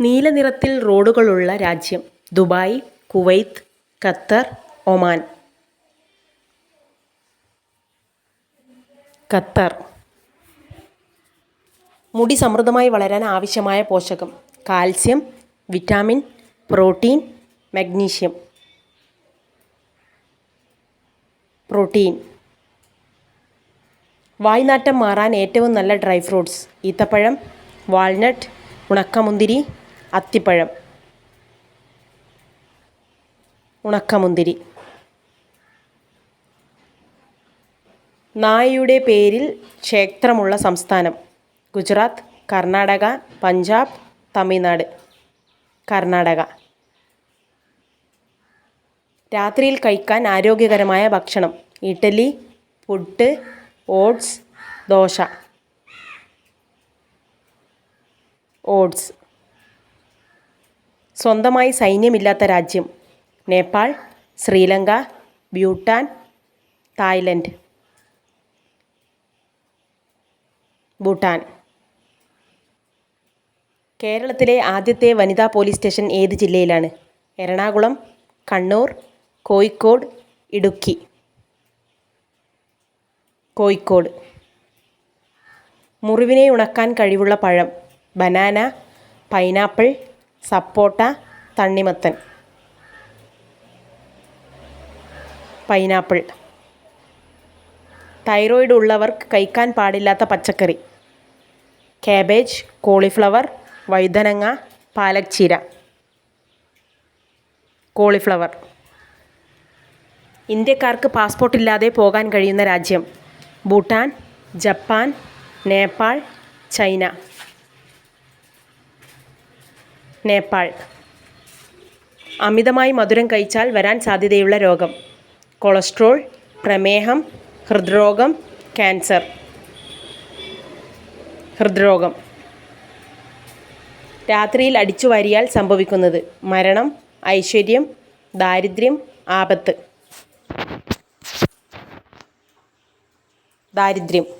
നീല നിറത്തിൽ റോഡുകളുള്ള രാജ്യം Dubai Kuwait Qatar Oman. Qatar. മുടി സമൃദ്ധമായി വളരാൻ ആവശ്യമായ പോഷകം. Calcium vitamin protein magnesium. Protein. വായ്നാറ്റം മാറാൻ ഏറ്റവും നല്ല ഡ്രൈ ഫ്രൂട്ട്സ്. ഈത്തപ്പഴം വാൾനട്ട് ഉണക്കമുന്തിരി അത്തിപ്പഴം. ഉണക്കമുന്തിരി. നായയുടെ പേരിൽ ക്ഷേത്രമുള്ള സംസ്ഥാനം. ഗുജറാത്ത് കർണാടക പഞ്ചാബ് തമിഴ്നാട്. കർണാടക. രാത്രിയിൽ കഴിക്കാൻ ആരോഗ്യകരമായ ഭക്ഷണം. ഇഡ്ഡലി പുട്ട് ഓട്സ് ദോശ. ഓട്സ്. സ്വന്തമായി സൈന്യമില്ലാത്ത രാജ്യം. നേപ്പാൾ ശ്രീലങ്ക ഭൂട്ടാൻ തായ്ലൻഡ്. ഭൂട്ടാൻ. കേരളത്തിലെ ആദ്യത്തെ വനിതാ പോലീസ് സ്റ്റേഷൻ ഏത് ജില്ലയിലാണ്? എറണാകുളം കണ്ണൂർ കോഴിക്കോട് ഇടുക്കി. കോഴിക്കോട്. മുറിവിനെ ഉണക്കാൻ കഴിവുള്ള പഴം. ബനാന പൈനാപ്പിൾ സപ്പോട്ട തണ്ണിമത്തൻ പൈനാപ്പിൾ. തൈറോയിഡ് ഉള്ളവർക്ക് കഴിക്കാൻ പാടില്ലാത്ത പച്ചക്കറി. കാബേജ് കോളിഫ്ലവർ വഴുതനങ്ങ പാലക് ചീര കോളിഫ്ലവർ. ഇന്ത്യക്കാർക്ക് പാസ്പോർട്ട് ഇല്ലാതെ പോകാൻ കഴിയുന്ന രാജ്യം ഭൂട്ടാൻ ജപ്പാൻ നേപ്പാൾ ചൈന. നേപ്പാൾ. അമിതമായി മധുരം കഴിച്ചാൽ വരാൻ സാധ്യതയുള്ള രോഗം. കൊളസ്ട്രോൾ പ്രമേഹം ഹൃദ്രോഗം ക്യാൻസർ. ഹൃദ്രോഗം. രാത്രിയിൽ അടിച്ചു വാരിയാൽ സംഭവിക്കുന്നത് മരണം ഐശ്വര്യം ദാരിദ്ര്യം ആപത്ത്. ദാരിദ്ര്യം.